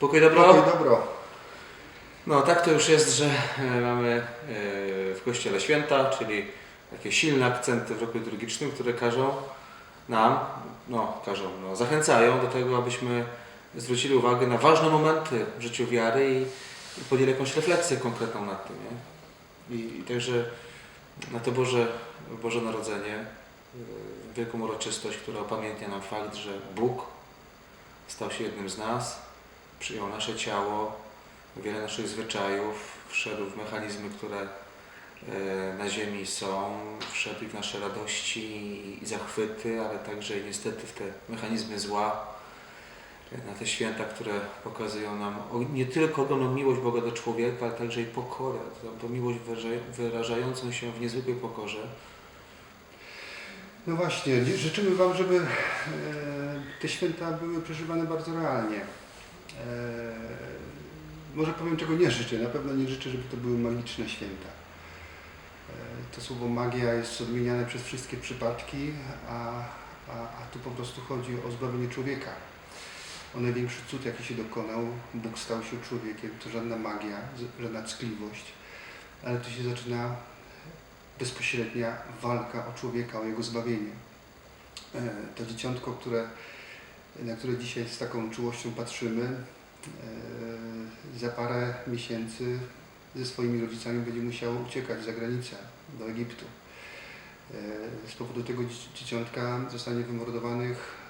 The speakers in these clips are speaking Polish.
Pokój dobro? Pokój dobro. No tak to już jest, że e, mamy e, w Kościele święta, czyli takie silne akcenty w roku liturgicznym, które każą nam, no każą, no, zachęcają do tego, abyśmy zwrócili uwagę na ważne momenty w życiu wiary i, podjęli jakąś refleksję konkretną nad tym. Nie? I, I także na to Boże, Boże Narodzenie, e, wielką uroczystość, która upamiętnia nam fakt, że Bóg stał się jednym z nas, przyjął nasze ciało, wiele naszych zwyczajów, wszedł w mechanizmy, które e, na ziemi są, wszedł w nasze radości i zachwyty, ale także niestety w te mechanizmy zła, na te święta, które pokazują nam nie tylko ogromną miłość Boga do człowieka, ale także i pokorę, tą- miłość wyraża- wyrażającą się w niezwykłej pokorze. No właśnie, życzymy Wam, żeby e, te święta były przeżywane bardzo realnie. E, może powiem, czego nie życzę. Na pewno nie życzę, żeby to były magiczne święta. E, to słowo magia jest odmieniane przez wszystkie przypadki, a, a, a tu po prostu chodzi o zbawienie człowieka. O największy cud, jaki się dokonał. Bóg stał się człowiekiem. To żadna magia, żadna ckliwość. Ale tu się zaczyna bezpośrednia walka o człowieka, o jego zbawienie. E, To dzieciątko, które, na które dzisiaj z taką czułością patrzymy, e, za parę miesięcy ze swoimi rodzicami będzie musiało uciekać za granicę, do Egiptu. E, Z powodu tego dzieci- dzieciątka zostanie wymordowanych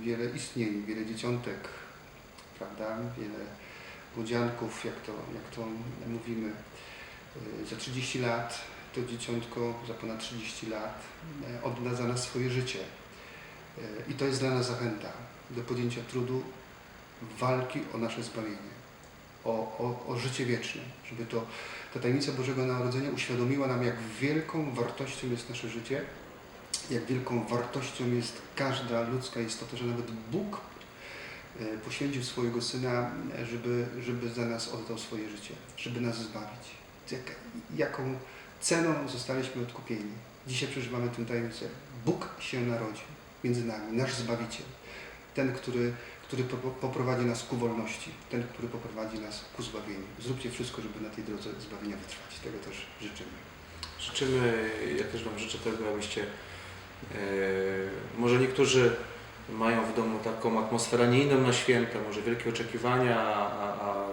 wiele istnień, wiele dzieciątek, prawda? Wiele młodzianków, jak to, jak to mówimy. E, Za 30 lat to dzieciątko za ponad 30 lat e, odda za nas swoje życie. E, I to jest dla nas zachęta do podjęcia trudu walki o nasze zbawienie, o, o, o życie wieczne, żeby to, ta tajemnica Bożego Narodzenia uświadomiła nam, jak wielką wartością jest nasze życie, jak wielką wartością jest każda ludzka istota, że nawet Bóg e, poświęcił swojego Syna, e, żeby, żeby za nas oddał swoje życie, żeby nas zbawić. Jak, jaką ceną zostaliśmy odkupieni. Dzisiaj przeżywamy tę tajemnicę. Bóg się narodził między nami, nasz Zbawiciel. Ten, który, który po- poprowadzi nas ku wolności. Ten, który poprowadzi nas ku zbawieniu. Zróbcie wszystko, żeby na tej drodze zbawienia wytrwać. Tego też życzymy. Życzymy, ja też Wam życzę tego, abyście, może niektórzy mają w domu taką atmosferę nie inną na święta, może wielkie oczekiwania, a, a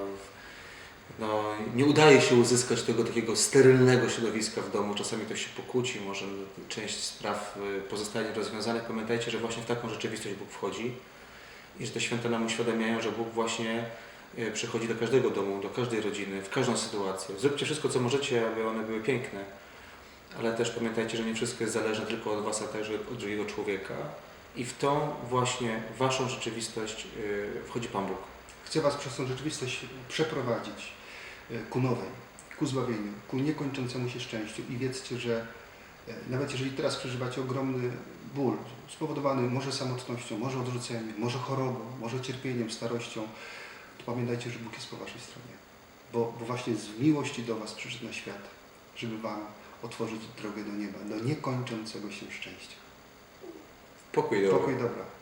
no, nie udaje się uzyskać tego takiego sterylnego środowiska w domu, czasami to się pokłóci, może część spraw e, pozostaje nierozwiązanych. Pamiętajcie, że właśnie w taką rzeczywistość Bóg wchodzi i że te święta nam uświadamiają, że Bóg właśnie e, przychodzi do każdego domu, do każdej rodziny, w każdą sytuację. Zróbcie wszystko, co możecie, aby one były piękne ale też pamiętajcie, że nie wszystko jest zależne tylko od Was, a także od drugiego człowieka. I w tą właśnie Waszą rzeczywistość yy, wchodzi Pan Bóg. Chcę Was przez tą rzeczywistość przeprowadzić e, ku nowej, ku zbawieniu, ku niekończącemu się szczęściu i wiedzcie, że e, nawet jeżeli teraz przeżywacie ogromny ból, spowodowany może samotnością, może odrzuceniem, może chorobą, może cierpieniem, starością, to pamiętajcie, że Bóg jest po Waszej stronie. Bo, bo właśnie z miłości do Was przyszedł na świat, żeby Wam otworzyć drogę do nieba, do niekończącego się szczęścia. Pokój do Pokój dobra.